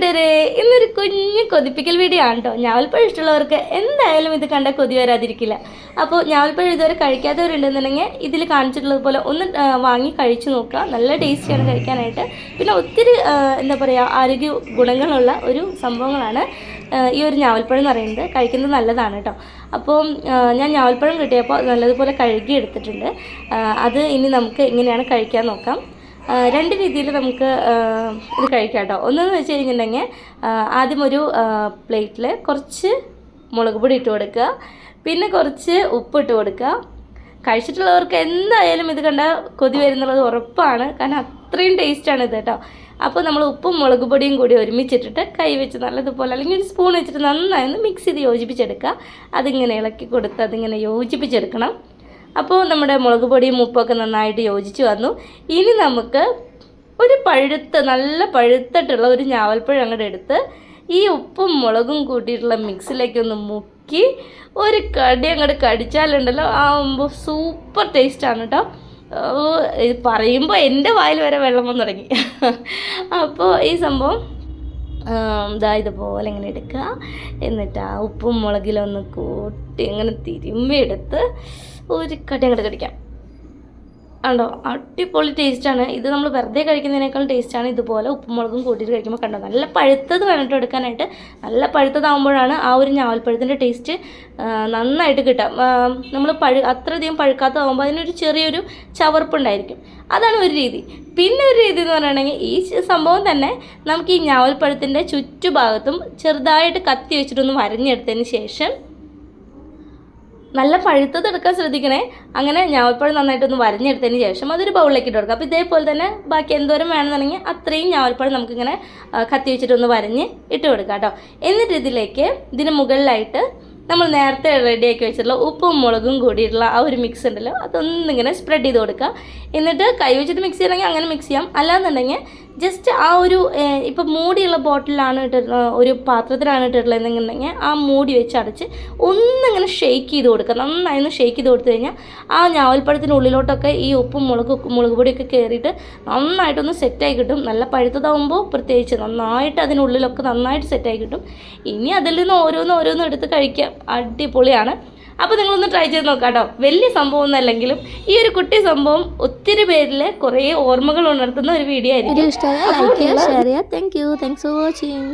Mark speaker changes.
Speaker 1: കൂട്ടുകാരെ ഇന്നൊരു കുഞ്ഞു കൊതിപ്പിക്കൽ വീഡിയോ ആണ് കേട്ടോ ഞാവൽപ്പഴം ഇഷ്ടമുള്ളവർക്ക് എന്തായാലും ഇത് കണ്ട കൊതി വരാതിരിക്കില്ല. അപ്പോൾ ഞാവൽപ്പഴം ഇതുവരെ കഴിക്കാത്തവരുണ്ടെന്നുണ്ടെങ്കിൽ ഇതിൽ കാണിച്ചിട്ടുള്ളതുപോലെ ഒന്ന് വാങ്ങി കഴിച്ചു നോക്കുക. നല്ല ടേസ്റ്റിയാണ് കഴിക്കാനായിട്ട്. പിന്നെ ഒത്തിരി എന്താ പറയുക ആരോഗ്യ ഗുണങ്ങളുള്ള ഒരു സംഭവങ്ങളാണ് ഈ ഒരു ഞാവൽപ്പഴം എന്ന് പറയുന്നത്. കഴിക്കുന്നത് നല്ലതാണ് കേട്ടോ അപ്പോൾ ഞാൻ ഞാവൽപ്പഴം കിട്ടിയപ്പോൾ നല്ലതുപോലെ കഴുകി എടുത്തിട്ടുണ്ട് അത് ഇനി നമുക്ക് എങ്ങനെയാണ് കഴിക്കാൻ നോക്കാം. രണ്ട് രീതിയിൽ നമുക്ക് ഇത് കഴിക്കാം കേട്ടോ ഒന്നെന്ന് വെച്ച് കഴിഞ്ഞിട്ടുണ്ടെങ്കിൽ ആദ്യം ഒരു പ്ലേറ്റിൽ കുറച്ച് മുളക് പൊടി ഇട്ട് കൊടുക്കുക. പിന്നെ കുറച്ച് ഉപ്പ് ഇട്ട് കൊടുക്കുക. കഴിച്ചിട്ടുള്ളവർക്ക് എന്തായാലും ഇത് കണ്ട കൊതി വരുന്നുള്ളത് ഉറപ്പാണ്. കാരണം അത്രയും ടേസ്റ്റാണ് ഇത് കേട്ടോ. അപ്പോൾ നമ്മൾ ഉപ്പും മുളക് പൊടിയും കൂടി ഒരുമിച്ചിട്ടിട്ട് കൈ വെച്ച് നല്ലതുപോലെ അല്ലെങ്കിൽ ഒരു സ്പൂൺ വെച്ചിട്ട് നന്നായി ഒന്ന് മിക്സ് ചെയ്ത് യോജിപ്പിച്ചെടുക്കുക. അതിങ്ങനെ ഇളക്കി കൊടുത്ത് അതിങ്ങനെ യോജിപ്പിച്ചെടുക്കണം. അപ്പോൾ നമ്മുടെ മുളക് പൊടിയും ഉപ്പൊക്കെ നന്നായിട്ട് യോജിച്ച് വന്നു. ഇനി നമുക്ക് ഒരു പഴുത്ത നല്ല പഴുത്തിട്ടുള്ള ഒരു ഞാവൽപ്പഴം അങ്ങോട്ട് എടുത്ത് ഈ ഉപ്പും മുളകും കൂട്ടിയിട്ടുള്ള മിക്സിലേക്ക് ഒന്ന് മുക്കി ഒരു കടി അങ്ങോട്ട് കടിച്ചാലുണ്ടല്ലോ ആകുമ്പോൾ സൂപ്പർ ടേസ്റ്റാണ് കേട്ടോ പറയുമ്പോൾ എന്റെ വായിൽ വരെ വെള്ളം വന്നു തുടങ്ങി. അപ്പോൾ ഈ സംഭവം ദാ ഇതുപോലെ ഇങ്ങനെ എടുക്കുക. എന്നിട്ട് ആ ഉപ്പും മുളകിലൊന്ന് കൂട്ടി ഇങ്ങനെ തിരുമ്മി എടുത്ത് ഒരു കടി അങ്ങോട്ട് കടിക്കാം ഉണ്ടോ അടിപൊളി ടേസ്റ്റാണ് ഇത് നമ്മൾ വെറുതെ കഴിക്കുന്നതിനേക്കാൾ ടേസ്റ്റാണ് ഇതുപോലെ ഉപ്പും മുളകും കൂട്ടിയിട്ട് കഴിക്കുമ്പോൾ കണ്ടോ? നല്ല പഴുത്തത് വേണ്ടിട്ട് എടുക്കാനായിട്ട്. നല്ല പഴുത്തതാകുമ്പോഴാണ് ആ ഒരു ഞാവൽപ്പഴത്തിന്റെ ടേസ്റ്റ് നന്നായിട്ട് കിട്ടുക. നമ്മൾ പഴു അത്രയധികം പഴുക്കാത്തതാകുമ്പോൾ അതിനൊരു ചെറിയൊരു ചവർപ്പുണ്ടായിരിക്കും. അതാണ് ഒരു രീതി. പിന്നെ ഒരു രീതി എന്ന് പറയുകയാണെങ്കിൽ ഈ സംഭവം തന്നെ നമുക്ക് ഈ ഞാവൽപ്പഴത്തിന്റെ ചുറ്റുഭാഗത്തും ചെറുതായിട്ട് കത്തി വെച്ചിട്ടൊന്ന് വരഞ്ഞെടുത്തതിന് ശേഷം നല്ല പഴുത്തത് എടുക്കാൻ ശ്രദ്ധിക്കണേ. അങ്ങനെ ഞാവൽപ്പഴം നന്നായിട്ടൊന്ന് വരഞ്ഞെടുത്തതിന് ശേഷം അതൊരു ബൗളിലേക്ക് ഇട്ട് കൊടുക്കുക. അപ്പോൾ ഇതേപോലെ തന്നെ ബാക്കി എന്തോരം വേണമെന്നുണ്ടെങ്കിൽ അത്രയും ഞാവൽപ്പഴം നമുക്കിങ്ങനെ കത്തി വെച്ചിട്ടൊന്ന് വരഞ്ഞ് ഇട്ട് കൊടുക്കുക കേട്ടോ. എന്നിട്ട് ഇതിലേക്ക് ഇതിന് മുകളിലായിട്ട് നമ്മൾ നേരത്തെ റെഡിയാക്കി വെച്ചിട്ടുള്ള ഉപ്പും മുളകും കൂടിയിട്ടുള്ള ആ ഒരു മിക്സ് ഉണ്ടല്ലോ അതൊന്നിങ്ങനെ സ്പ്രെഡ് ചെയ്ത് കൊടുക്കുക. എന്നിട്ട് കൈ വെച്ചിട്ട് മിക്സ് ചെയ്യണമെങ്കിൽ അങ്ങനെ മിക്സ് ചെയ്യാം. അല്ലാന്നുണ്ടെങ്കിൽ ജസ്റ്റ് ആ ഒരു ഇപ്പം മൂടിയുള്ള ബോട്ടിലാണ് ഇട്ടിട്ടുള്ള ഒരു പാത്രത്തിലാണ് ഇട്ടിട്ടുള്ളത് എന്നുണ്ടെങ്കിൽ ആ മൂടി വെച്ച് അടച്ച് ഒന്നിങ്ങനെ ഷെയ്ക്ക് ചെയ്ത് കൊടുക്കുക. നന്നായി ഒന്ന് ഷെയ്ക്ക് ചെയ്ത് കൊടുത്തു കഴിഞ്ഞാൽ ആ ഞാവൽപ്പഴത്തിന്റെ ഉള്ളിലോട്ടൊക്കെ ഈ ഉപ്പും മുളക് മുളക് പൊടിയൊക്കെ കയറിയിട്ട് നന്നായിട്ടൊന്ന് സെറ്റായി കിട്ടും. നല്ല പഴുത്തതാകുമ്പോൾ പ്രത്യേകിച്ച് നന്നായിട്ട് അതിനുള്ളിലൊക്കെ നന്നായിട്ട് സെറ്റായി കിട്ടും. ഇനി അതിൽ നിന്ന് ഓരോന്ന് ഓരോന്ന് എടുത്ത് കഴിക്കാം. അടിപൊളിയാണ്. അപ്പോൾ നിങ്ങളൊന്ന് ട്രൈ ചെയ്ത് നോക്കാം കേട്ടോ വലിയ സംഭവം ഒന്നല്ലെങ്കിലും ഈ ഒരു കുട്ടി സംഭവം ഒത്തിരി പേരിൽ കുറേ ഓർമ്മകൾ ഉണർത്തുന്ന ഒരു വീഡിയോ ആയിരിക്കും
Speaker 2: thank you thanks for watching